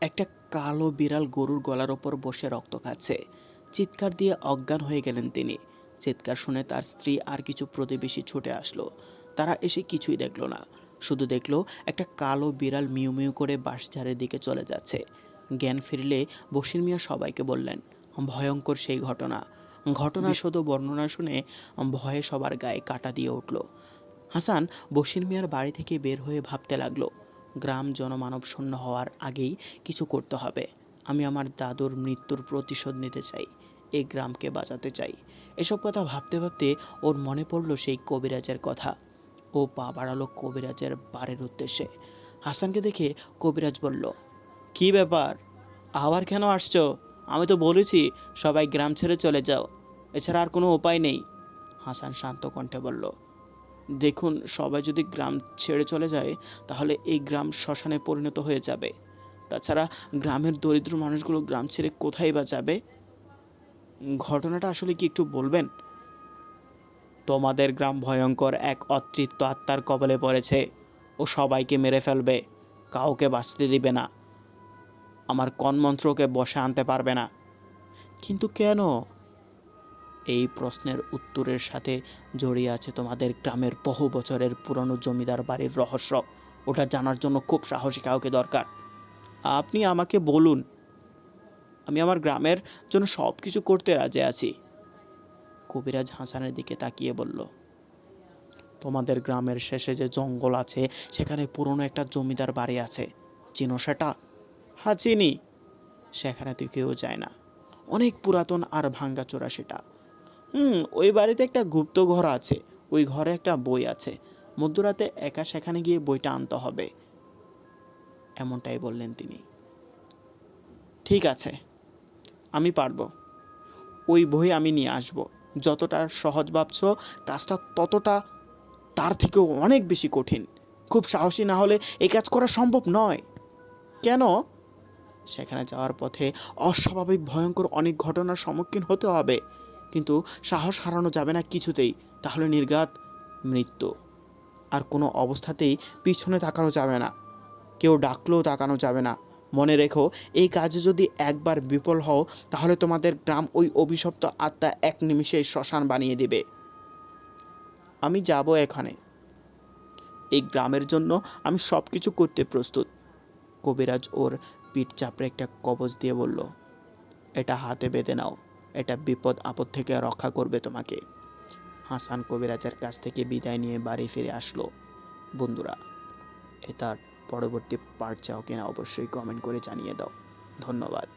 একটা কালো বিড়াল গরুর গলার ওপর বসে রক্ত খাচ্ছে। চিৎকার দিয়ে অজ্ঞান হয়ে গেলেন তিনি। চিৎকার শুনে তার স্ত্রী আর কিছু প্রতিবেশী ছুটে আসলো। তারা এসে কিছুই দেখল না। শুধু দেখল একটা কালো বিড়াল মিউ মিউ করে বাঁশঝাড়ের দিকে চলে যাচ্ছে। জ্ঞান ফিরলে বসির মিয়া সবাইকে বললেন ভয়ঙ্কর সেই ঘটনা। ঘটনা শুধু বর্ণনা শুনে ভয়ে সবার গায়ে কাটা দিয়ে উঠল। হাসান বশির মিয়ার বাড়ি থেকে বের হয়ে ভাবতে লাগল, গ্রাম জনমানব শূন্য হওয়ার আগেই কিছু করতে হবে। আমি আমার দাদুর মৃত্যুর প্রতিশোধ নিতে চাই এই গ্রামকে বাঁচাতে চাই। এসব কথা ভাবতে ভাবতে ওর মনে পড়ল সেই কবিরাজের কথা। ও পা বাড়ালো কবিরাজের বাড়ির উদ্দেশ্যে। হাসানকে দেখে কবিরাজ বলল, কি ব্যাপার? আবার কেন আসছো? আমি তো বলেছি, সবাই গ্রাম ছেড়ে চলে যাও। এছাড়া আর কোনো উপায় নেই। হাসান শান্ত কণ্ঠে বলল দেখুন, সবাই যদি গ্রাম ছেড়ে চলে যায়, তাহলে এই গ্রাম শ্মশানে পরিণত হয়ে যাবে। তাছাড়া গ্রামের দরিদ্র মানুষগুলো গ্রাম ছেড়ে কোথায় বা যাবে? ঘটনাটা আসলে কি একটু বলবেন? তোমাদের গ্রাম ভয়ঙ্কর এক অতৃপ্ত আত্মার কবলে পড়েছে ও সবাইকে মেরে ফেলবে, কাউকে বাঁচতে দিবে না। আমার কনমন্ত্রকে বসে আনতে পারবে না। কিন্তু কেন? এই প্রশ্নের উত্তরের সাথে জড়িয়ে আছে তোমাদের গ্রামের বহু বছরের পুরনো জমিদার বাড়ির রহস্য। ওটা জানার জন্য খুব সাহসী কাউকে দরকার। আপনি আমাকে বলুন, আমি আমার গ্রামের জন্য সব কিছু করতে রাজি আছি। কবিরাজ হাসানের দিকে তাকিয়ে বলল, তোমাদের গ্রামের শেষে যে জঙ্গল আছে, সেখানে পুরনো একটা জমিদার বাড়ি আছে। চিনো সেটা? হ্যাঁ চিনি। সেখানে তুই কেউ যায় না। অনেক পুরাতন আর ভাঙ্গাচোরা সেটা। হুম, ওই বাড়িতে একটা গুপ্ত ঘর আছে। ওই ঘরে একটা বই আছে। মধ্যরাতে একা সেখানে গিয়ে বইটা আনতে হবে। এমনটাই বললেন তিনি। ঠিক আছে, আমি পারব। ওই বই আমি নিয়ে আসব। যতটা সহজ ভাবছ, কাজটা ততটা তার থেকেও অনেক বেশি কঠিন। খুব সাহসী না হলে এই কাজ করা সম্ভব নয়। কেন? সেখানে যাওয়ার পথে অস্বাভাবিক, ভয়ঙ্কর অনেক ঘটনার সম্মুখীন হতে হবে। কিন্তু সাহস হারানো যাবে না কিছুতেই। তাহলে নির্ঘাত মৃত্যু। আর কোনো অবস্থাতেই পিছনে তাকানো যাবে না। কেউ ডাকলেও তাকানো যাবে না। মনে রেখো, এই কাজে যদি একবার বিফল হও, তাহলে তোমাদের গ্রাম ওই অভিশপ্ত আত্মা এক নিমিষেই শ্মশান বানিয়ে দিবে। আমি যাব এখানে। এই গ্রামের জন্য আমি সব কিছু করতে প্রস্তুত। কবিরাজ ওর পিঠ চাপড়ে একটা কবজ দিয়ে বলল, এটা হাতে বেঁধে নাও। এটা বিপদ আপদ থেকে রক্ষা করবে তোমাকে। হাসান কবিরাজের কাছ থেকে বিদায় নিয়ে বাড়ি ফিরে আসলো। বন্ধুরা, এ তার পরবর্তী পার্ট চাও কিনা অবশ্যই কমেন্ট করে জানিয়ে দাও। ধন্যবাদ।